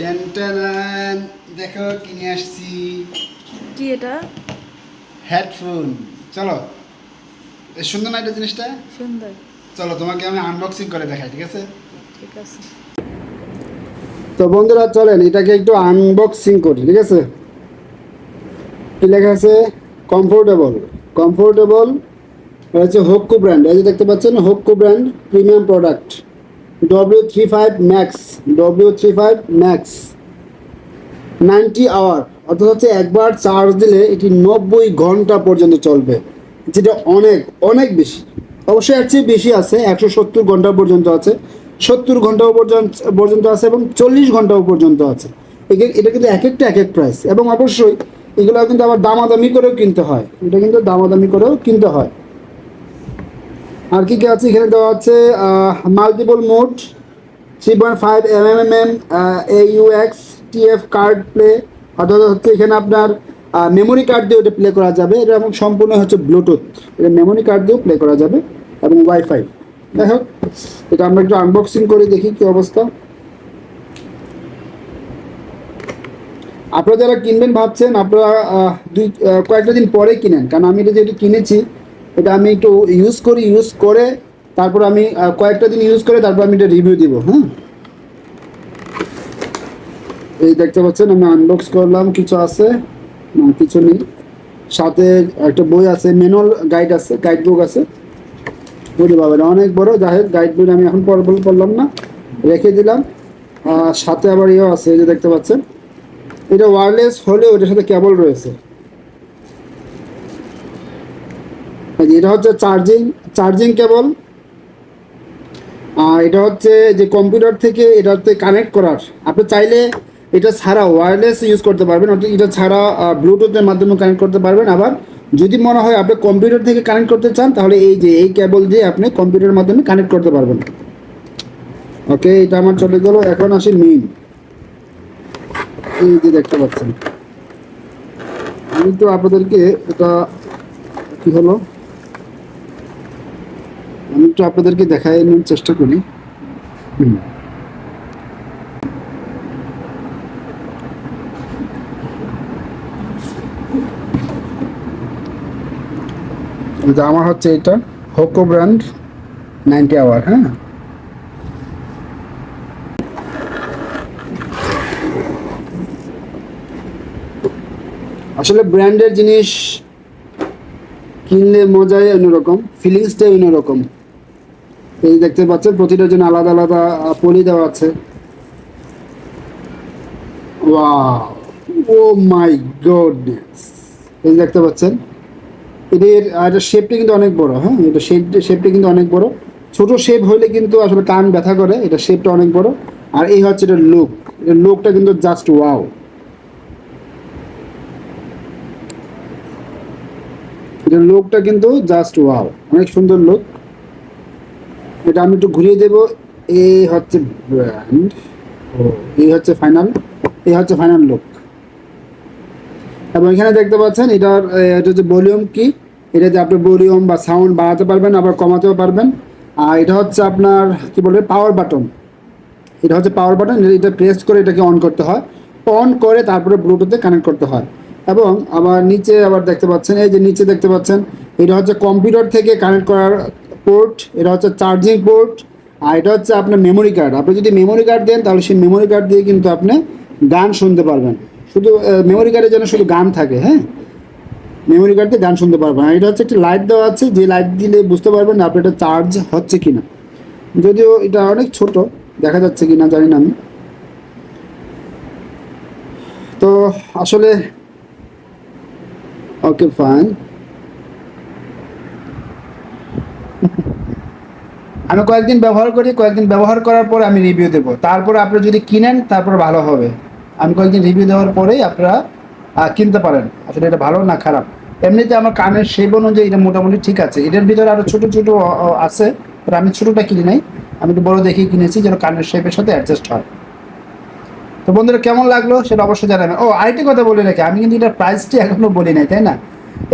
Ten ten দেখো কিনে আসছি। কি এটা? হেডফোন। চলো। এ সুন্দর না এটা জিনিসটা? সুন্দর। চলো তোমাকে আমি আনবক্সিং করে দেখাই ঠিক আছে? ঠিক আছে। তো বন্ধুরা চলেন এটাকে একটু আনবক্সিং করি ঠিক আছে? কি লেখা আছে? কমফোর্টেবল কমফোর্টেবল হচ্ছে হোক্কো ব্র্যান্ড এই যে দেখতে পাচ্ছেন Hoco brand premium product W three five max W three five max ninety hour অর্থাৎ হচ্ছে একবার চার্জ দিলে এটি নব্বই ঘণ্টা পর্যন্ত চলবে, যেটা অনেক অনেক বেশি। অবশ্যই এর চেয়ে বেশি আছে, একশো সত্তর ঘণ্টা পর্যন্ত আছে, সত্তর ঘন্টাও পর্যন্ত পর্যন্ত আছে এবং চল্লিশ ঘন্টাও পর্যন্ত আছে। এটা কিন্তু এক একটা, এক এক প্রাইস এবং অবশ্যই এগুলো কিন্তু আবার দামাদামি করেও কিনতে হয়। এটা কিন্তু দামাদামি করেও কিনতে হয়। আর কি কি আছে? এখানে দেওয়া আছে multiple mode three point five M M M M A T F card play অর্থাৎ হচ্ছে এখানে আপনার মেমোরি কার্ড দিয়ে ওটা প্লে করা যাবে। এটা এবং সম্পূর্ণ হচ্ছে ব্লুটুথ এটা মেমোরি কার্ড দিয়েও প্লে করা যাবে এবং ওয়াইফাই যাই হোক, এটা আমরা একটু আনবক্সিং করে দেখি কি অবস্থা। আপনারা যারা কিনবেন ভাবছেন, আপনারা দুই কয়েকটা দিন পরে কিনেন। কারণ আমি এটা যেহেতু কিনেছি এটা আমি একটু ইউজ করি ইউজ করে, তারপর আমি কয়েকটা দিন ইউজ করে, তারপর আমি এটা রিভিউ দিব হ্যাঁ এই দেখতে পাচ্ছেন, আমি আনবক্স করলাম, কিছু আছে? না, কিছু নেই। সাথে একটা বই আছে ম্যানুয়াল গাইড আছে গাইড বুক আছে। বুঝতে পারবেন, অনেক বড়, যাই হোক গাইড বই আমি এখন পড় পড়লাম না। রেখে দিলাম। আর সাথে আবার ইয়েও আছে যে দেখতে পাচ্ছেন। এটা ওয়্যারলেস হলেও এটার সাথে কেবল রয়েছে এই যে এটা হচ্ছে চার্জিং চার্জিং কেবল আর এটা হচ্ছে যে কম্পিউটার থেকে এটাতে কানেক্ট করার। আপনি চাইলে এটা ছাড়া ওয়্যারলেস ইউজ করতে পারবেন, অর্থাৎ এটা ছাড়া ব্লুটুথের মাধ্যমে কানেক্ট করতে পারবেন। আবার যদি মনে হয় আপনি কম্পিউটার থেকে কানেক্ট করতে চান, তাহলে এই যে এই কেবল দিয়ে আপনি কম্পিউটারের মাধ্যমে কানেক্ট করতে পারবেন। ওকে এটা আমার চলে গেল, এখন আসি মেইন এই যে দেখতে পাচ্ছেন। আমি তো আপনাদেরকে এটা কি হলো? আমি একটু আপনাদেরকে দেখানোর চেষ্টা করি। আমার হচ্ছে এটা হোকো ব্র্যান্ড নাইনটি আওয়ার হ্যাঁ? আসলে ব্র্যান্ডের জিনিস কিনলে মজাই অন্যরকম ফিলিংসটাই অন্যরকম। এই দেখতে পাচ্ছেন প্রতিটার জন্য আলাদা আলাদা পলি দেওয়া আছে। Oh my goodness. এই দেখতে পাচ্ছেন, এদের এটা শেপটা কিন্তু অনেক বড় হ্যাঁ? এটা শেপ শেপটা কিন্তু অনেক বড়। ছোট শেপ হলে কিন্তু আসলে কান ব্যথা করে, এটা শেপটা অনেক বড়। আর এই হচ্ছে এটা লুক এর লুকটা কিন্তু জাস্ট ওয়াও এটার লোকটা কিন্তু জাস্ট ওয়াও অনেক সুন্দর লোক এটা আমি একটু ঘুরিয়ে দেব। এই হচ্ছে ব্র্যান্ড এই হচ্ছে ফাইনাল এই হচ্ছে ফাইনাল লুক এবং এখানে দেখতে পাচ্ছেন, এটার এটা হচ্ছে ভলিউম কি? এটাতে আপনি ভলিউম বা সাউন্ড বাড়াতে পারবেন, আবার কমাতেও পারবেন। আর এটা হচ্ছে আপনার, কি বলবে পাওয়ার বাটন এটা হচ্ছে পাওয়ার বাটন এটা প্রেস করে এটাকে অন করতে হয়। অন করে তারপরে ব্লুটুথে কানেক্ট করতে হয়। এবং আবার নিচে আবার দেখতে পাচ্ছেন, এই যে নিচে দেখতে পাচ্ছেন, এটা হচ্ছে কম্পিউটার থেকে কানেক্ট করার পোর্ট এটা হচ্ছে চার্জিং পোর্ট আর এটা হচ্ছে আপনার মেমোরি কার্ড আপনি যদি মেমোরি কার্ড দেন, তাহলে সেই মেমোরি কার্ড দিয়ে কিন্তু আপনি গান শুনতে পারবেন। শুধু মেমোরি কার্ডের জন্য শুধু গান থাকে হ্যাঁ? মেমোরি কার্ড দিয়ে গান শুনতে পারবেন। আর এটা হচ্ছে একটি লাইট দেওয়া আছে, যে লাইট দিলে বুঝতে পারবেন না আপনার এটা চার্জ হচ্ছে কি না যদিও এটা অনেক ছোট, দেখা যাচ্ছে কি না জানি না আমি। তো আসলে ওকে ফাইন আমি কয়েকদিন ব্যবহার করি, কয়েকদিন ব্যবহার করার পর আমি রিভিউ দেবো। তারপরে আপনারা যদি কিনেন, তারপর ভালো হবে। আমি কয়েকদিন রিভিউ দেওয়ার পরেই আপনারা কিনতে পারেন। আসলে এটা ভালো না খারাপ? এমনিতে আমার কানের শেপ অনুযায়ী এটা মোটামুটি ঠিক আছে। এটার ভিতরে আরও ছোটো ছোটো আছে, but আমি ছোটোটা কিনি নাই। আমি একটু বড় দেখেই কিনেছি, যেন কানের শেপের সাথে অ্যাডজাস্ট হয়। তো বন্ধুরা, কেমন লাগল? সেটা অবশ্যই জানাবেন। ও, আরেকটি কথা বলে রাখি। আমি কিন্তু এটার প্রাইসটি এখনও বলি নাই, তাই না?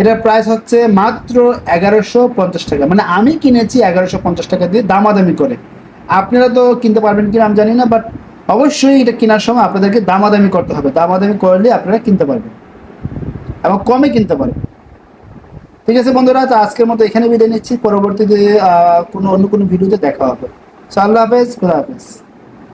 এটার প্রাইস হচ্ছে মাত্র এগারোশো পঞ্চাশ টাকা। মানে আমি কিনেছি এগারোশো পঞ্চাশ টাকা দিয়ে দামাদামি করে। আপনারা তো কিনতে পারবেন কিনা আমি জানি না বাট অবশ্যই এটা কেনার সময় আপনাদেরকে দামাদামি করতে হবে। দামাদামি করলে আপনারা কিনতে পারবেন এবং কমে কিনতে পারবেন। ঠিক আছে বন্ধুরা, তো আজকের মতো এখানে বিদায় নিচ্ছি। পরবর্তীতে কোনো অন্য কোনো ভিডিওতে দেখা হবে। সো আল্লাহ হাফেজ, খুদা হাফেজ।